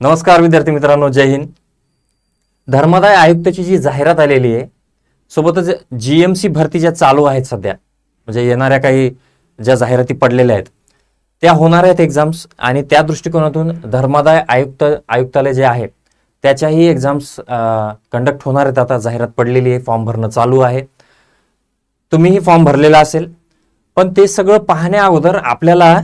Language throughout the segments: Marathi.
नमस्कार विद्यार्थी मित्रांनो जय हिंद. धर्मादाय आयुक्ताची जी जाहिरात आलेली आहे सोबतच जी एम सी भरती ज्या चालू आहेत सध्या म्हणजे येणाऱ्या काही ज्या जाहिराती पडलेल्या आहेत त्या होणार आहेत एक्झाम्स आणि त्या दृष्टिकोनातून धर्मादाय आयुक्त आयुक्तालय जे आहे त्याच्याही एक्झाम्स कंडक्ट होणार आहेत. आता जाहिरात पडलेली आहे फॉर्म भरणं चालू आहे. तुम्हीही फॉर्म भरलेला असेल पण ते सगळं पाहण्या अगोदर आपल्याला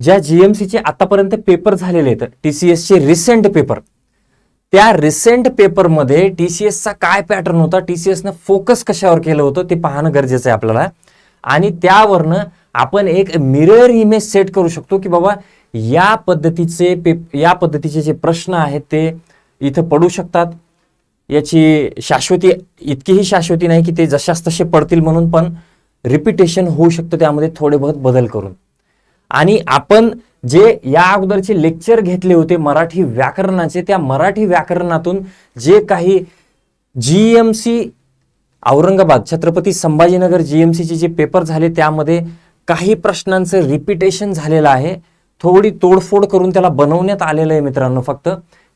ज्या जीएमसीचे आतापर्यंत पेपर झालेले आहेत टी सी एसचे रिसेंट पेपर त्या रिसेंट पेपरमध्ये टी सी एसचा काय पॅटर्न होता टी सी एसनं फोकस कशावर केलं होतं ते पाहणं गरजेचं आहे आपल्याला. आणि त्यावरनं आपण एक मिरर इमेज सेट करू शकतो की बाबा या पद्धतीचे पेप या पद्धतीचे जे प्रश्न आहेत ते इथं पडू शकतात. याची शाश्वती इतकीही शाश्वती नाही की ते जशास तसे पडतील म्हणून पण रिपिटेशन होऊ शकतं त्यामध्ये थोडे बहुत बदल करून. आणि आपण जे या अगोदरचे लेक्चर घेतले होते मराठी व्याकरणाचे त्या मराठी व्याकरणातून जे काही G M C Aurangabad Chhatrapati Sambhajinagar G M सीचे जे पेपर झाले त्यामध्ये काही प्रश्नांचं रिपिटेशन झालेलं आहे. थोडी तोडफोड करून त्याला बनवण्यात आलेलं आहे मित्रांनो फक्त.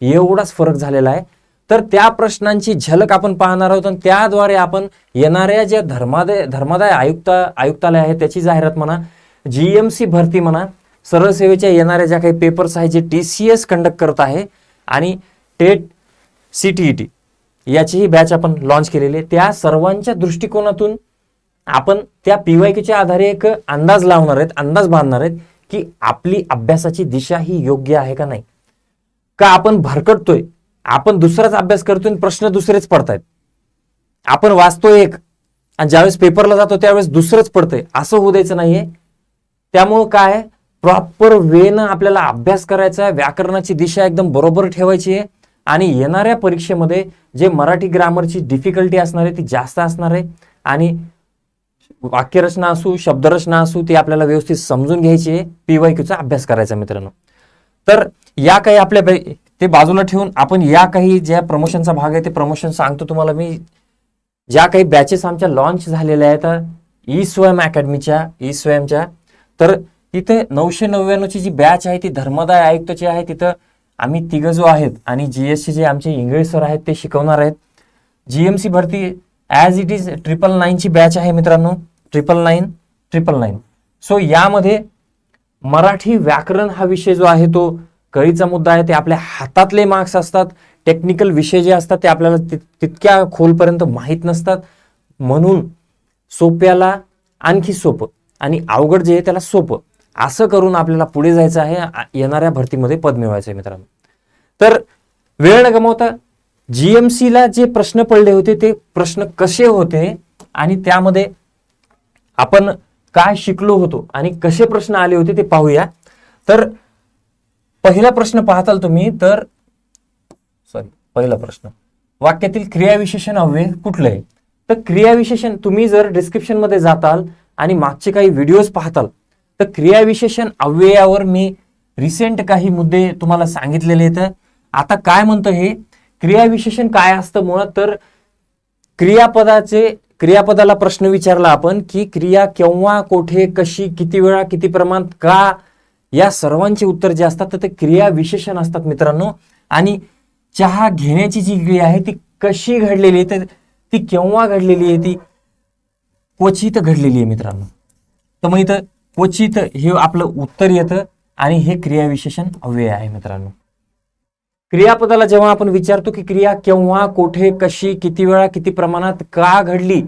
एवढाच फरक झालेला आहे. तर त्या प्रश्नांची झलक आपण पाहणार आहोत आणि त्याद्वारे आपण येणाऱ्या ज्या धर्मादाय धर्मादाय आयुक्त आयुक्तालय आहे त्याची जाहिरात म्हणा जीएमसी भरती म्हणा सरळ सेवेच्या येणाऱ्या ज्या काही पेपर्स आहेत जे टी सी एस कंडक्ट करत आहे आणि TET C T E T याचीही बॅच आपण लॉन्च केलेली आहे. त्या सर्वांच्या दृष्टिकोनातून आपण त्या पीवायकीच्या आधारे एक अंदाज लावणार आहेत अंदाज बांधणार आहेत की आपली अभ्यासाची दिशा ही योग्य आहे का नाही. का आपण भरकटतोय? आपण दुसराच अभ्यास करतोय आणि प्रश्न दुसरेच पडतायत. आपण वाचतोय एक आणि ज्यावेळेस पेपरला जातो त्यावेळेस दुसरंच पडतंय. असं होऊ द्यायचं नाहीये. त्यामुळं काय? प्रॉपर वेनं आपल्याला अभ्यास करायचा आहे व्याकरणाची दिशा एकदम बरोबर ठेवायची आहे आणि येणाऱ्या परीक्षेमध्ये जे मराठी ग्रामरची डिफिकल्टी असणार आहे ती जास्त असणार आहे आणि वाक्यरचना असू शब्दरचना असू ती आपल्याला व्यवस्थित समजून घ्यायची आहे पीवाय क्यूचा अभ्यास करायचा मित्रांनो. तर या काही आपल्या ते बाजूला ठेवून आपण या काही ज्या प्रमोशनचा भाग आहे ते प्रमोशन सांगतो तुम्हाला मी. ज्या काही बॅचेस आमच्या लॉन्च झालेल्या आहेत ई स्वयं अकॅडमीच्या ई स्वयंच्या तर तिथे नऊशे नव्याण्णवची जी बॅच आहे ती धर्मदाय आयुक्तची आहे तिथं आम्ही तिघं जो आहेत आणि जी एस सी जे आमचे इंगळे सर आहेत ते शिकवणार आहेत. जी एम सी भरती ॲज इट इज ट्रिपल नाईनची बॅच आहे मित्रांनो. Triple nine triple nine so यामध्ये मराठी व्याकरण हा विषय जो आहे तो कळीचा मुद्दा आहे ते आपल्या हातातले मार्क्स असतात. टेक्निकल विषय जे असतात ते आपल्याला तितक्या खोलपर्यंत माहीत नसतात. म्हणून सोप्याला आणखी सोपं आणि अवघड जे आहे त्याला सोपं. असं करून आपल्याला पुढे जायचं आहे येणाऱ्या भरतीमध्ये पद मिळवायचं आहे मित्रांनो. तर वेळ न गमावता जीएमसीला जे प्रश्न पडले होते ते प्रश्न कसे होते आणि त्यामध्ये आपण काय शिकलो होतो आणि कसे प्रश्न आले होते ते पाहूया. तर पहिला प्रश्न पाहताल तुम्ही तर सॉरी पहिला प्रश्न. वाक्यातील क्रियाविशेषण अव्यय कुठलं आहे? तर क्रियाविशेषण तुम्ही जर डिस्क्रिप्शनमध्ये जाताल आणि मागचे काही व्हिडिओज पाहताल. तर क्रियाविशेषण अव्ययावर मी रिसेंट काही मुद्दे तुम्हाला सांगितलेले आहेत. आता काय म्हणतं हे? क्रियाविशेषण काय असतं मुळात? तर क्रियापदाचे क्रियापदाला प्रश्न विचारला आपण की क्रिया केव्हा कोठे कशी किती वेळा किती प्रमाणात का? या सर्वांचे उत्तर जे असतात तर ते क्रिया विशेषण असतात मित्रांनो. आणि चहा घेण्याची जी क्रिया आहे ती कशी घडलेली आहे? तर ती केव्हा घडलेली आहे? ती क्वचित घडलेली आहे मित्रांनो. तर मग इथं क्वचित हे आपलं उत्तर येतं आणि हे क्रियाविशेषण अव्यय आहे मित्रांनो. क्रियापदाला जेव्हा आपण विचारतो की क्रिया केव्हा कोठे कशी किती वेळा किती प्रमाणात का घडली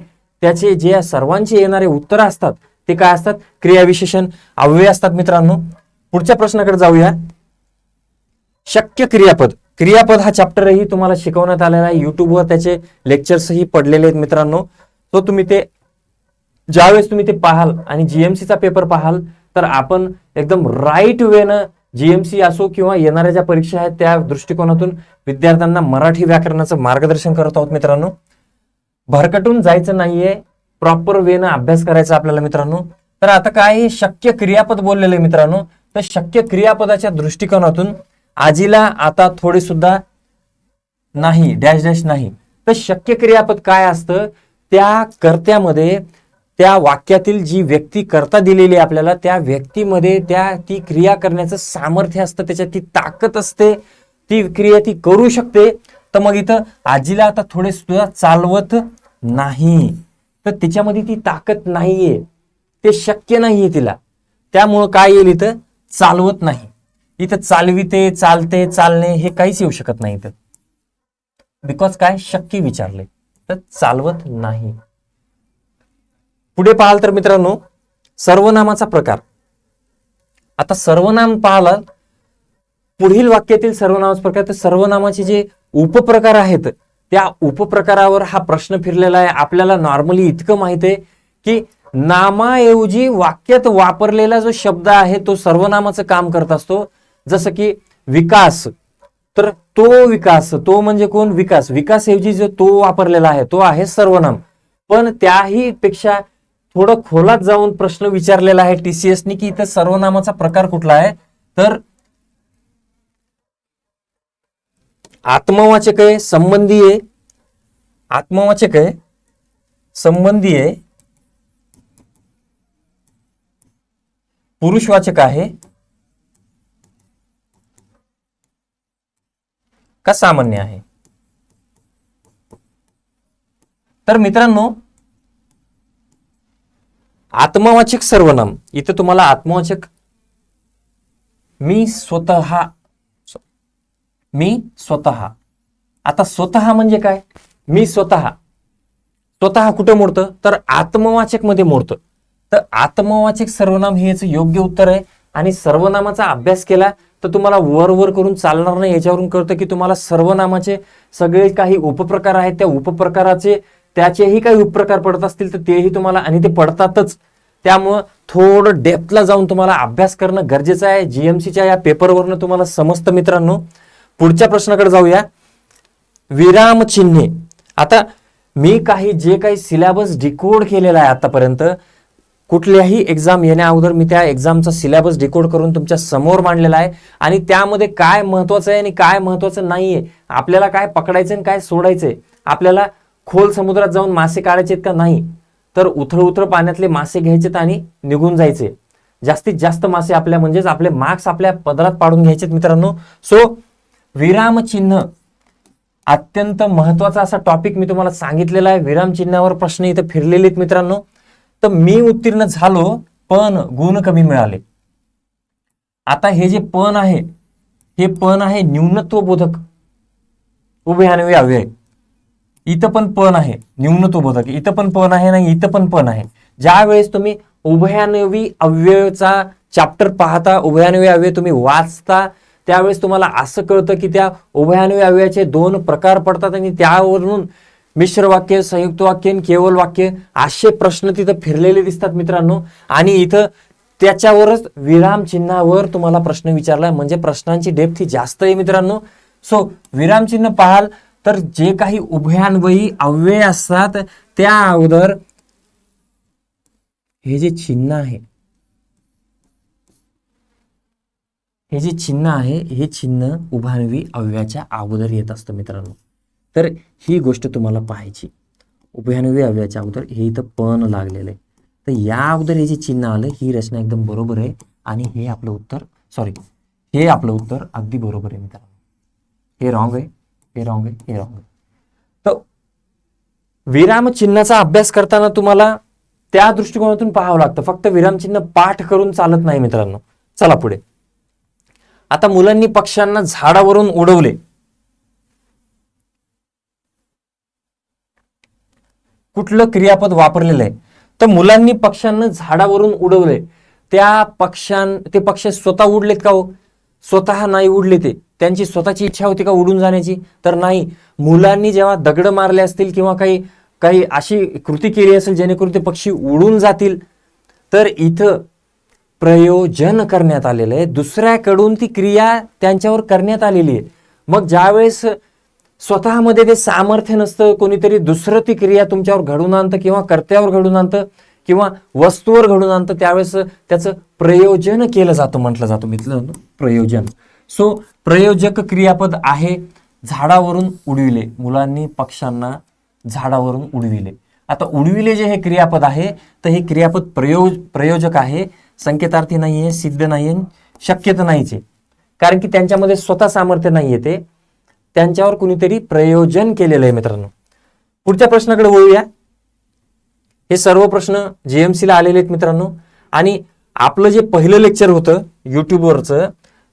त्याचे जे सर्वांचे येणारे उत्तर असतात ते काय असतात? क्रियाविशेषण अव्यय असतात मित्रांनो. पुढच्या प्रश्नाकडे जाऊया. शक्य क्रियापद. क्रियापद हा चॅप्टरही तुम्हाला शिकवण्यात आलेला आहे. युट्यूबवर त्याचे लेक्चर्सही पडलेले आहेत मित्रांनो. तो तुम्ही ते ज्यावेळेस तुम्ही ते पाहाल आणि जीएमसीचा पेपर पाहाल तर आपण एकदम राईट वेनं जीएमसी असो किंवा येणाऱ्या ज्या परीक्षा आहेत त्या दृष्टिकोनातून विद्यार्थ्यांना मराठी व्याकरणाचं मार्गदर्शन करत आहोत मित्रांनो. भरकटून जायचं नाहीये प्रॉपर वेनं अभ्यास करायचा आपल्याला मित्रांनो. तर आता काय आहे? शक्य क्रियापद बोललेलं आहे मित्रांनो. तर शक्य क्रियापदाच्या दृष्टिकोनातून आजीला आता थोडे सुद्धा नाही डॅश डॅश नाही. तर शक्य क्रियापद काय असतं? त्या कर्त्यामध्ये त्या वाक्यातील जी व्यक्ती करता दिलेली आहे आपल्याला त्या व्यक्तीमध्ये त्या ती क्रिया करण्याचं सामर्थ्य असतं त्याच्यात ती ताकद असते ती क्रिया ती करू शकते. तर मग इथं आजीला आता थोडे सुद्धा चालवत नाही. तर तिच्यामध्ये ती ताकद नाहीये. ते शक्य नाहीये तिला. त्यामुळं काय येईल इथं? चालवत नाही. इथं चालविते चालते चालणे हे काहीच येऊ शकत नाही इथं. बिकॉज काय? शक्य विचारले तर चालवत नाही. पुढे पाहाल तर मित्रांनो सर्वनामाचा प्रकार. आता सर्वनाम पाहाल पुढील वाक्यातील सर्वनामाचा प्रकार तर सर्वनामाचे जे उपप्रकार आहेत त्या उपप्रकारावर हा प्रश्न फिरलेला आहे. आपल्याला नॉर्मली इतकं माहीत आहे की नामाऐवजी वाक्यात वापरलेला जो शब्द आहे तो सर्वनामाचं काम करत असतो. जसं की विकास तर तो विकास तो म्हणजे कोण? विकास. विकासऐवजी जो तो वापरलेला आहे तो आहे सर्वनाम. पण त्याही पेक्षा थोडं खोलात जाऊन प्रश्न विचारलेला आहे टीसीएसनी की इथं सर्वनामाचा प्रकार कुठला आहे? तर आत्मवाचक आहे संबंधी आहे. आत्मवाचक आहे संबंधी आहे. पुरुषवाचक आहे. का सामान्य आहे? तर मित्रांनो आत्मवाचक सर्वनाम. इथं तुम्हाला आत्मवाचक मी स्वतः मी स्वतः. आता स्वतः म्हणजे काय? मी स्वतः. स्वतः कुठं मोडतं? तर आत्मवाचकमध्ये मोडतं. तर आत्मवाचक सर्वनाम हे याचं योग्य उत्तर आहे. आणि सर्वनामाचा अभ्यास केला तर तुम्हाला वर वर करून चालणार नाही. याच्यावरून कळतं की तुम्हाला सर्वनामाचे सगळे काही उपप्रकार आहेत. त्या उपप्रकाराचे त्याचेही काही उपप्रकार पडत असतील तर तेही तुम्हाला आणि ते पडतातच. त्यामुळं थोडं डेप्थला जाऊन तुम्हाला अभ्यास करणं गरजेचं आहे. जीएमसीच्या या पेपरवरनं तुम्हाला समजतं मित्रांनो पुढच्या प्रश्नाकडे जाऊया. विराम चिन्हे. आता मी काही जे काही सिलेबस डिकोड केलेला आहे आतापर्यंत कुठल्याही एक्झाम येण्या अगोदर मी त्या एक्झामचा सिलेबस डिकोड करून तुमच्यासमोर मांडलेला आहे. आणि त्यामध्ये काय महत्वाचं आहे आणि काय महत्वाचं आहे आपल्याला काय पकडायचं आणि काय सोडायचं आहे आपल्याला खोल समुद्रात जाऊन मासे काढायचे का? नाही. तर उथळ उथळ पाण्यातले मासे घ्यायचेत आणि निघून जायचे. जास्तीत जास्त मासे आपल्या म्हणजेच आपले मार्क्स आपल्या पदरात पाडून घ्यायचे मित्रांनो. सो विरामचिन्ह अत्यंत महत्त्वाचा असा टॉपिक मी तुम्हाला सांगितलेला आहे. विरामचिन्हावर प्रश्न इथे फिरलेले आहेत मित्रांनो. तर मी उत्तीर्ण झालो पण गुण कमी मिळाले. आता हे जे पण आहे हे पण आहे न्यूनत्व बोधक. उभयान्वयी अव्यय इथं पण पण आहे. न्यूनत्व बोधक इथं पण पण आहे नाही इथं पण पण आहे. ज्या वेळेस तुम्ही उभयानवी अव्ययचा चॅप्टर पाहता उभयानवी अव्यय तुम्ही वाचता त्यावेळेस तुम्हाला असं कळतं की त्या उभयानवी अव्ययाचे दोन प्रकार पडतात आणि त्यावरून मिश्र वाक्य संयुक्त वाक्य आणि केवल वाक्य असे प्रश्न तिथं फिरलेले दिसतात मित्रांनो. आणि इथं त्याच्यावरच विराम चिन्हावर तुम्हाला प्रश्न विचारला. म्हणजे प्रश्नांची डेप्थ ही जास्त आहे मित्रांनो. सो विरामचिन्ह पाहाल तर जे काही उभयान्वयी अव्यय असतात त्या अगोदर हे जे चिन्ह आहे हे जे चिन्ह आहे हे चिन्ह उभयान्वयी अव्याच्या अगोदर येत असतं मित्रांनो. तर ही गोष्ट तुम्हाला पाहायची. उभयान्वयी अव्याच्या अगोदर हे इथं पण लागलेलं आहे. तर या अगोदर हे जे चिन्ह आलं ही रचना एकदम बरोबर आहे आणि हे आपलं उत्तर सॉरी हे आपलं उत्तर अगदी बरोबर आहे मित्रांनो. हे रॉंग आहे. हे रॉंग आहे हे रॉंग आहे. तर विरामचिन्हाचा अभ्यास करताना तुम्हाला त्या दृष्टिकोनातून पाहावं लागतं. फक्त विरामचिन्ह पाठ करून चालत नाही मित्रांनो. चला पुढे. आता मुलांनी पक्ष्यांना झाडावरून उडवले. कुठलं क्रियापद वापरलेलं आहे? तर मुलांनी पक्ष्यांना झाडावरून उडवले. त्या पक्ष्यां ते पक्ष स्वतः उडलेत का हो? स्वतः नाही उडले ते. त्यांची स्वतःची इच्छा होती का उडून जाण्याची? तर नाही. मुलांनी जेव्हा दगड मारले असतील किंवा काही काही अशी कृती केली असेल जेणेकरून ते पक्षी उडून जातील तर इथं प्रयोजन करण्यात आलेलं आहे. दुसऱ्याकडून ती क्रिया त्यांच्यावर करण्यात आलेली आहे. मग ज्यावेळेस स्वतःमध्ये ते सामर्थ्य नसतं कोणीतरी दुसरं ती क्रिया तुमच्यावर घडून आणतं किंवा कर्त्यावर घडून आणतं किंवा वस्तूवर घडून आणतं त्यावेळेस त्याचं प्रयोजन केलं जातं म्हटलं जातं. मित्रांनो प्रयोजन. सो प्रयोजक क्रियापद आहे झाडावरून उडविले. मुलांनी पक्ष्यांना झाडावरून उडविले. आता उडविले जे हे क्रियापद आहे तर हे क्रियापद प्रयोज प्रयोजक आहे. संकेतार्थी नाही आहे सिद्ध नाही आहे शक्यता नाहीचे. कारण की त्यांच्यामध्ये स्वतः सामर्थ्य नाही ते. त्यांच्यावर कुणीतरी प्रयोजन केलेलं आहे मित्रांनो. पुढच्या प्रश्नाकडे वळूया. हे सर्व प्रश्न जे एम सीला आलेले आहेत मित्रांनो. आणि आपलं जे पहिलं लेक्चर होतं यूट्यूबवरचं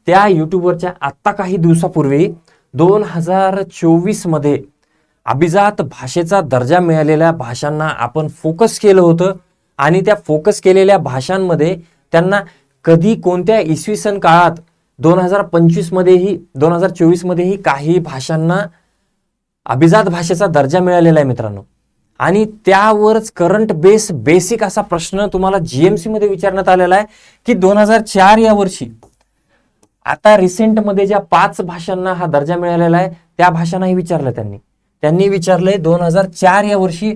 त्या यूट्यूबवरच्या आत्ता काही दिवसापूर्वी दोन हजार चोवीसमध्ये अभिजात भाषेचा दर्जा मिळालेल्या भाषांना आपण फोकस केलं होतं. आणि त्या फोकस केलेल्या भाषांमध्ये त्यांना कधी कोणत्या इसवी सन काळात दोन हजार पंचवीसमध्येही दोन हजार चोवीसमध्येही काही भाषांना अभिजात भाषेचा दर्जा मिळालेला आहे मित्रांनो. आणि त्यावरच करंट बेस बेसिक असा प्रश्न तुम्हाला जीएमसी मध्ये विचारण्यात आलेला आहे की दोन हजार चार या वर्षी आता रिसेंटमध्ये ज्या पाच भाषांना हा दर्जा मिळालेला आहे त्या भाषांनाही विचारलं त्यांनी. त्यांनी विचारलंय दोन हजार चार या वर्षी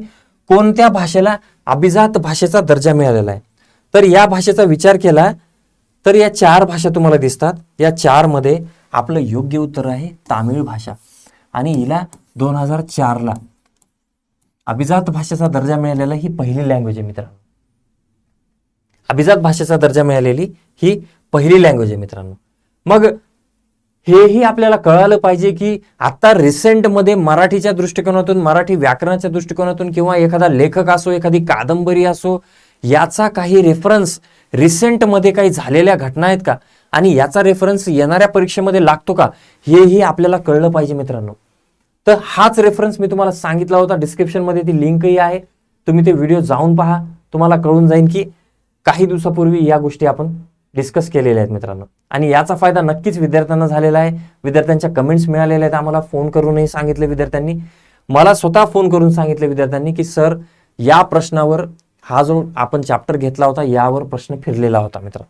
कोणत्या भाषेला अभिजात भाषेचा दर्जा मिळालेला आहे? तर या भाषेचा विचार केला तर या चार भाषा तुम्हाला दिसतात. या चारमध्ये आपलं योग्य उत्तर आहे तामिळ भाषा. आणि हिला दोन हजार चारला अभिजात भाषेचा दर्जा मिळालेला ही पहिली लँग्वेज आहे मित्रांनो. अभिजात भाषेचा दर्जा मिळालेली ही पहिली लँग्वेज आहे मित्रांनो. मग हेही आपल्याला कळालं पाहिजे की आता रिसेंटमध्ये मराठीच्या दृष्टिकोनातून मराठी व्याकरणाच्या दृष्टिकोनातून किंवा एखादा लेखक असो एखादी कादंबरी असो याचा काही रेफरन्स रिसेंटमध्ये काही झालेल्या घटना आहेत का? आणि याचा रेफरन्स येणाऱ्या परीक्षेमध्ये लागतो का? हेही आपल्याला कळलं पाहिजे मित्रांनो. तर हाच रेफरन्स मी तुम्हाला सांगितला होता. डिस्क्रिप्शनमध्ये ती लिंकही आहे. तुम्ही ते व्हिडिओ जाऊन पहा. तुम्हाला कळून जाईल की काही दिवसापूर्वी या गोष्टी आपण डिस्कस केलेल्या आहेत मित्रांनो. आणि याचा फायदा नक्कीच विद्यार्थ्यांना झालेला आहे. विद्यार्थ्यांच्या कमेंट्स मिळालेल्या आहेत. आम्हाला फोन करूनही सांगितले विद्यार्थ्यांनी. मला स्वतः फोन करून सांगितले विद्यार्थ्यांनी की सर या प्रश्नावर हा जो आपण चॅप्टर घेतला होता यावर प्रश्न फिरलेला होता मित्र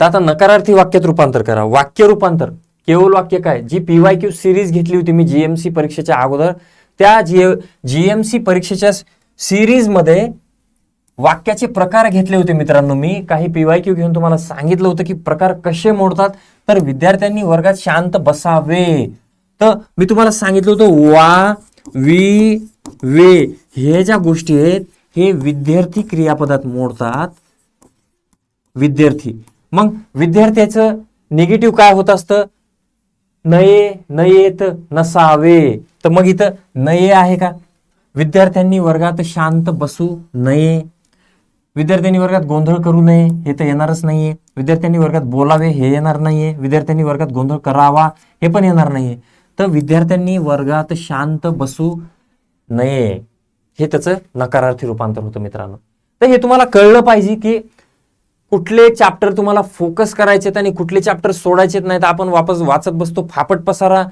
तर आता नकारार्थी वाक्यात रूपांतर करा. वाक्य रूपांतर. केवळ वाक्य काय? जी पीवाय क्यू सिरीज घेतली होती मी जीएमसी परीक्षेच्या अगोदर त्या जी जीएमसी परीक्षेच्या सिरीजमध्ये वाक्याचे प्रकार घेतले होते मित्रांनो मी. काही पीवाय क्यू घेऊन तुम्हाला सांगितलं होतं की प्रकार कसे मोडतात. तर विद्यार्थ्यांनी वर्गात शांत बसावे. तर मी तुम्हाला सांगितलं होतं वा वी वे हे ज्या गोष्टी आहेत हे विद्यार्थी क्रियापदात मोडतात. विद्यार्थी. मग विद्यार्थ्याचं निगेटिव्ह काय होत असतं? नये नयेत नसावे. तर मग इथं नये आहे का? विद्यार्थ्यांनी वर्गात शांत बसू नये. विद्यार्थ्यांनी वर्गात गोंधळ करू नये हे तर येणारच नाहीये. विद्यार्थ्यांनी वर्गात बोलावे हे येणार नाहीये. विद्यार्थ्यांनी वर्गात गोंधळ करावा हे पण येणार नाहीये. तर विद्यार्थ्यांनी वर्गात शांत बसू नये. हे त्याचं नकारार्थी रूपांतर होतं मित्रांनो. तर हे तुम्हाला कळलं पाहिजे की कुठले चॅप्टर तुम्हाला फोकस करायचे आहेत आणि कुठले चॅप्टर सोडायचे नाहीत आपण वापस वाचत बसतो फापट पसारा.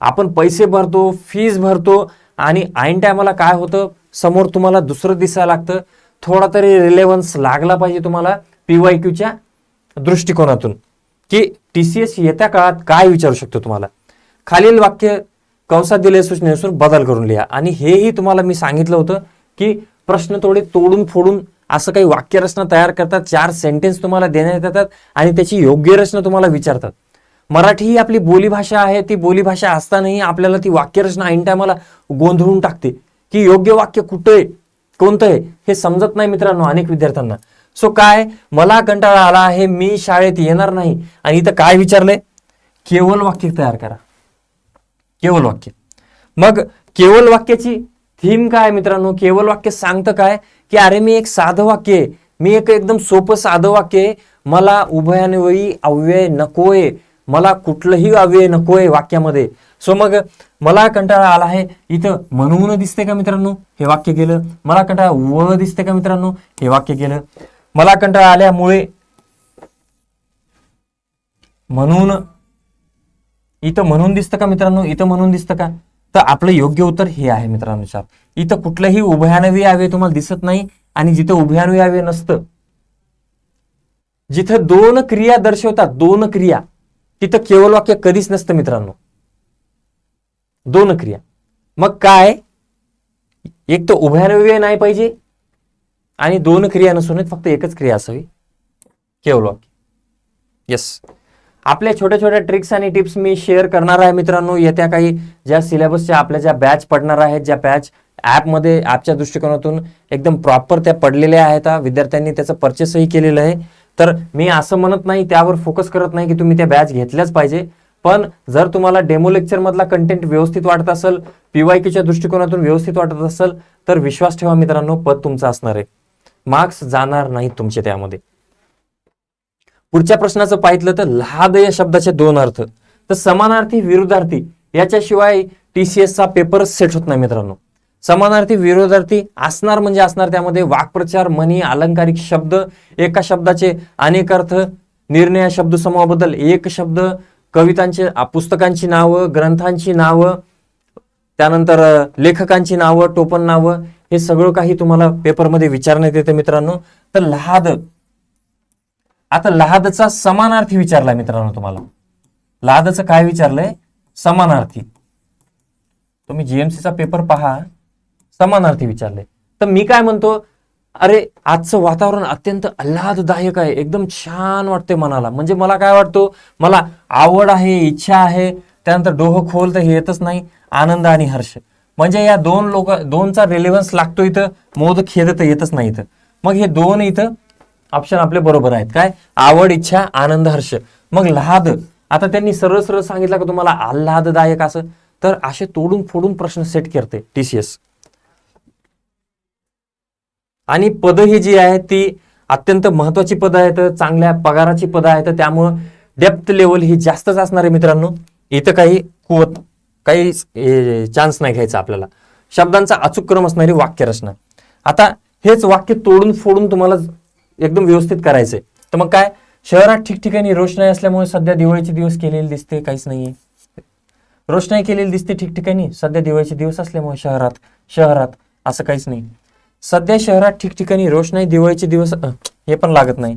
आपण पैसे भरतो फीज भरतो आणि ऐन टायमाला काय होतं? समोर तुम्हाला दुसरं दिसायला लागतं. थोडा तरी रिलेव्हन्स लागला पाहिजे तुम्हाला पी वाय क्यूच्या दृष्टिकोनातून. की टी सी एस येत्या काळात काय विचारू शकतो तुम्हाला? खालील वाक्य कंसात दिलेल्या सूचनेनुसार बदल करून लिहा. आणि हेही तुम्हाला मी सांगितलं होतं की प्रश्न थोडे तोडून फोडून असं काही वाक्यरचना तयार करतात चार सेंटेन्स तुम्हाला देण्यात येतात आणि त्याची योग्य रचना तुम्हाला विचारतात. मराठी ही आपली बोलीभाषा आहे ती बोलीभाषा असतानाही आपल्याला ती वाक्यरचना ऐन टायमाला गोंधळून टाकते. की योग्य वाक्य कुठं आहे कोणतं आहे हे समजत नाही मित्रांनो अनेक विद्यार्थ्यांना. सो काय मला कंटाळा आला आहे मी शाळेत येणार नाही. आणि इथं काय विचारलंय? केवळ वाक्य तयार करा. केवळ वाक्य. मग केवळ वाक्याची थीम काय मित्रांनो? केवळ वाक्य सांगतं काय? की अरे मी एक साधं वाक्य आहे. मी एक एकदम सोपं साधं वाक्य आहे. मला उभयान्वयी अव्यय नकोय. मला कुठलंही अव्यय नकोय वाक्यामध्ये. सो मग मला कंटाळा आला आहे. इथं म्हणून दिसते का मित्रांनो हे वाक्य केलं? मला कंटाळा व दिसते का मित्रांनो हे वाक्य केलं? मला कंटाळा आल्यामुळे म्हणून इथं म्हणून दिसतं का मित्रांनो? इथं म्हणून दिसतं का? तर आपलं योग्य उत्तर हे आहे मित्रांनो इथं कुठलंही उभयानवी यावे तुम्हाला दिसत नाही आणि जिथं उभयानवी यावे नसतं. जिथं दोन क्रिया दर्शवतात दोन क्रिया तिथं केवळ वाक्य कधीच नसतं मित्रांनो. दोन क्रिया. मग काय? एक तर उभयानवी नाही पाहिजे आणि दोन क्रिया नसून फक्त एकच क्रिया असावी. केवळ वाक्य. येस आपल्या छोट्या छोट्या ट्रिक्स आणि टिप्स मी शेअर करणार आहे मित्रांनो. येत्या काही ज्या सिलेबसच्या आपल्या ज्या बॅच पडणार आहेत ज्या बॅच ॲपमध्ये ॲपच्या दृष्टिकोनातून एकदम प्रॉपर त्या पडलेल्या आहेत विद्यार्थ्यांनी त्याचं परचेसही केलेलं आहे. तर मी असं म्हणत नाही त्यावर फोकस करत नाही की तुम्ही त्या बॅच घेतल्याच पाहिजे. पण जर तुम्हाला डेमो लेक्चर मधला कंटेंट व्यवस्थित वाटत असेल पीवायक्यूच्या दृष्टिकोनातून व्यवस्थित वाटत असेल तर विश्वास ठेवा मित्रांनो पद तुमचं असणार आहे. मार्क्स जाणार नाहीत तुमचे त्यामध्ये. पुढच्या प्रश्नाचं पाहितलं तर लहाद या शब्दाचे दोन अर्थ. तर समानार्थी विरुद्धार्थी याच्याशिवाय टी सी एसचा पेपरच सेट होत नाही मित्रांनो. समानार्थी विरोधार्थी असणार म्हणजे असणार त्यामध्ये वाक्प्रचार म्हणी अलंकारिक शब्द एका शब्दाचे अनेक अर्थ निर्णय शब्दसमूहाबद्दल एक शब्द कवितांचे पुस्तकांची नावं ग्रंथांची नावं त्यानंतर लेखकांची नावं टोपण नावं हे सगळं काही तुम्हाला पेपरमध्ये विचारण्यात येते मित्रांनो. तर लहाद आता लहादचा समानार्थी विचारलाय मित्रांनो तुम्हाला. लहादचं काय विचारलंय? समानार्थी. तुम्ही जीएमसीचा पेपर पहा. समानार्थी विचारले तर मी काय म्हणतो? अरे आजचं वातावरण अत्यंत आल्हाददायक आहे. एकदम छान वाटते मनाला. म्हणजे मला काय वाटतो? मला आवड आहे इच्छा आहे. त्यानंतर डोह खोल तर हे येतच नाही. आनंद आणि हर्ष. म्हणजे या दोन लोक दोनचा रिलेव्हन्स लागतो इथं. मोद खेद तर येतच नाही इथं. मग हे दोन इथं ऑप्शन आपले बरोबर आहेत. काय? आवड इच्छा आनंद हर्ष. मग लहाद आता त्यांनी सरळ सरळ सांगितलं का तुम्हाला आल्हाददायक असं? तर असे तोडून फोडून प्रश्न सेट करते टीसीएस आणि पद ही जी आहेत ती अत्यंत महत्वाची पदं आहेत चांगल्या पगाराची पदं आहेत. त्यामुळं डेप्थ लेवल ही जास्तच असणार आहे मित्रांनो. इथं काही कुवत काही चान्स नाही घ्यायचा आपल्याला. शब्दांचा अचूक क्रम असणारी वाक्य रचना आता हेच वाक्य तोडून फोडून तुम्हाला एकदम व्यवस्थित करायचंय. तर मग काय? शहरात ठिकठिकाणी रोषणाई असल्यामुळे सध्या दिवाळीचे दिवस केलेले दिसते काहीच नाहीये. रोषणाई केलेली दिसते ठिकठिकाणी सध्या दिवाळीचे दिवस असल्यामुळे शहरात शहरात असं काहीच नाही. सध्या शहरात ठिकठिकाणी रोषणाई दिवाळीचे दिवस हे पण लागत नाही.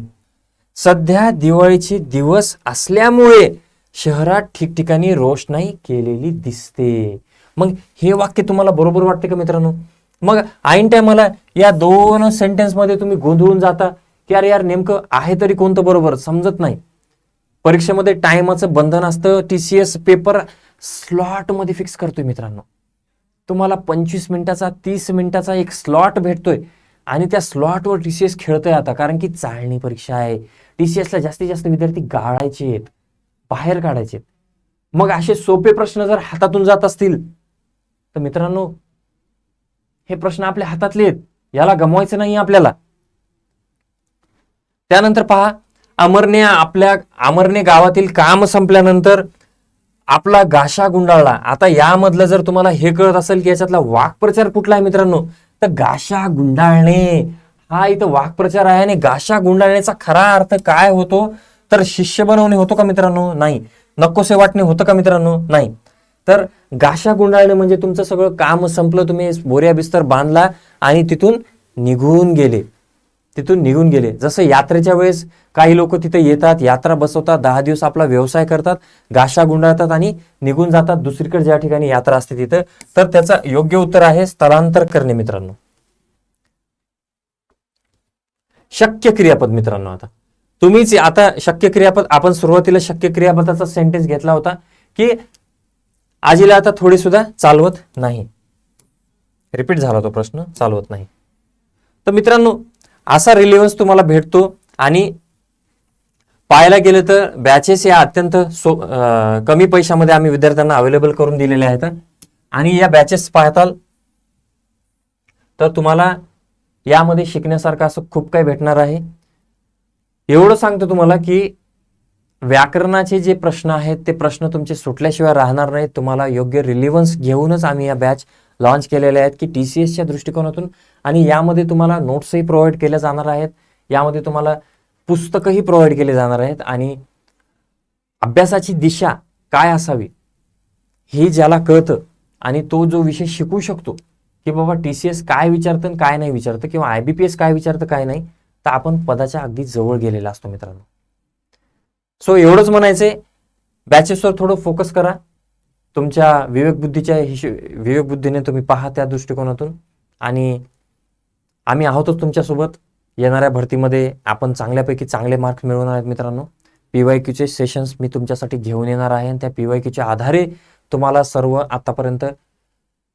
सध्या दिवाळीचे दिवस असल्यामुळे शहरात ठिकठिकाणी रोषणाई केलेली दिसते. मग हे वाक्य तुम्हाला बरोबर वाटते का मित्रांनो? मग ऐन टायमाला या दोन सेंटेन्समध्ये तुम्ही गोंधळून जाता. की अरे यार नेमकं आहे तरी कोणतं बरोबर? समजत नाही. परीक्षेमध्ये टायमाचं बंधन असतं. टी सी एस पेपर स्लॉटमध्ये फिक्स करतोय मित्रांनो. तुम्हाला पंचवीस मिनिटाचा तीस मिनिटाचा एक स्लॉट भेटतोय. आणि त्या स्लॉटवर टी सी एस खेळतोय आता. कारण की चाळणी परीक्षा आहे. टी सी एसला जास्तीत जास्त विद्यार्थी गाळायचे आहेत. बाहेर काढायचे आहेत. मग असे सोपे प्रश्न जर हातातून जात असतील तर मित्रांनो हे प्रश्न आपल्या हातातले आहेत. याला गमवायचं नाही आपल्याला. त्यानंतर पहा अमरने आपल्या अमरने गावातील काम संपल्यानंतर आपला गाशा गुंडाळला. आता यामधलं जर तुम्हाला हे कळत असेल की याच्यातला वाक्प्रचार कुठला आहे मित्रांनो तर गाशा गुंडाळणे. हा इथं वाक्प्रचार आहे आणि गाशा गुंडाळण्याचा खरा अर्थ काय होतो? तर शिष्य बनवणे होतो का मित्रांनो? नाही. नकोसे वाटणे होतं का मित्रांनो? नाही. तर गाशा गुंडाळणे म्हणजे तुमचं सगळं काम संपलं तुम्ही बोऱ्या बिस्तर बांधला आणि तिथून निघून गेले. तिथून निघून गेले. जसं यात्रेच्या वेळेस काही लोक तिथे येतात यात्रा बसवतात दहा दिवस आपला व्यवसाय करतात गाशा गुंडाळतात आणि निघून जातात. दुसरीकडे ज्या ठिकाणी यात्रा असते तिथं. तर त्याचं योग्य उत्तर आहे स्थलांतर करणे मित्रांनो. शक्य क्रियापद मित्रांनो आता. तुम्हीच आता शक्य क्रियापद आपण सुरुवातीला शक्य क्रियापदाचा सेंटेन्स घेतला होता की आजीला आता थोडी सुद्धा चालवत नाही. रिपीट झाला तो प्रश्न चालवत नाही. तर मित्रांनो असा रिलेव्हन्स तुम्हाला भेटतो. आणि पाहायला गेलं तर बॅचेस या अत्यंत सो कमी पैशामध्ये आम्ही विद्यार्थ्यांना अवेलेबल करून दिलेले आहेत. आणि या बॅचेस पाहताल तर तुम्हाला यामध्ये शिकण्यासारखं असं खूप काही भेटणार आहे. एवढं सांगतो तुम्हाला की व्याकरणाचे जे प्रश्न आहेत ते प्रश्न तुमचे सुटल्याशिवाय राहणार नाहीत. तुम्हाला योग्य रिलिव्हन्स घेऊनच आम्ही या बॅच लॉन्च केलेल्या आहेत की टी सी एसच्या दृष्टिकोनातून आणि यामध्ये तुम्हाला नोट्सही प्रोव्हाइड केल्या जाणार आहेत. यामध्ये तुम्हाला पुस्तकही प्रोव्हाइड केले जाणार आहेत आणि अभ्यासाची दिशा काय असावी हे ज्याला कळतं आणि तो जो विषय शिकू शकतो की बाबा टी सी एस काय विचारतं आणि काय नाही विचारतं किंवा आय बी पी एस काय विचारतं काय नाही तर आपण पदाच्या अगदी जवळ गेलेला असतो मित्रांनो. सो एवढंच म्हणायचं बॅचेसवर थोडं फोकस करा. तुमच्या विवेकबुद्धीच्या हिशे विवेकबुद्धीने तुम्ही पहा त्या दृष्टिकोनातून. आणि आम्ही आहोतच तुमच्यासोबत. येणाऱ्या भरतीमध्ये आपण चांगल्यापैकी चांगले मार्क्स मिळवणार आहेत मित्रांनो. पी वाय क्यूचे सेशन्स मी तुमच्यासाठी घेऊन येणार आहे. आणि त्या पी वाय क्यूच्या आधारे तुम्हाला सर्व आतापर्यंत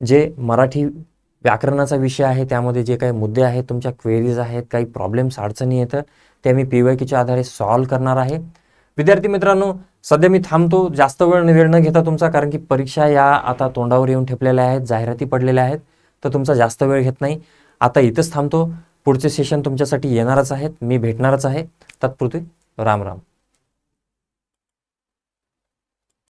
जे मराठी व्याकरणाचा विषय आहे त्यामध्ये जे काही मुद्दे आहेत तुमच्या क्वेरीज आहेत काही प्रॉब्लेम्स अडचणी येतं ते मी पी वाय क्यूच्या आधारे सॉल्व्ह करणार आहे. विद्यार्थी मित्रांनो सध्या मी थांबतो. जास्त वेळ वेळ न घेता तुमचा कारण की परीक्षा या आता तोंडावर येऊन ठेपलेल्या आहेत जाहिराती पडलेल्या आहेत तर तुमचा जास्त वेळ घेत नाही. आता इथंच थांबतो. पुढचे सेशन तुमच्यासाठी येणारच आहेत. मी भेटणारच आहे. तत्पुरते राम राम.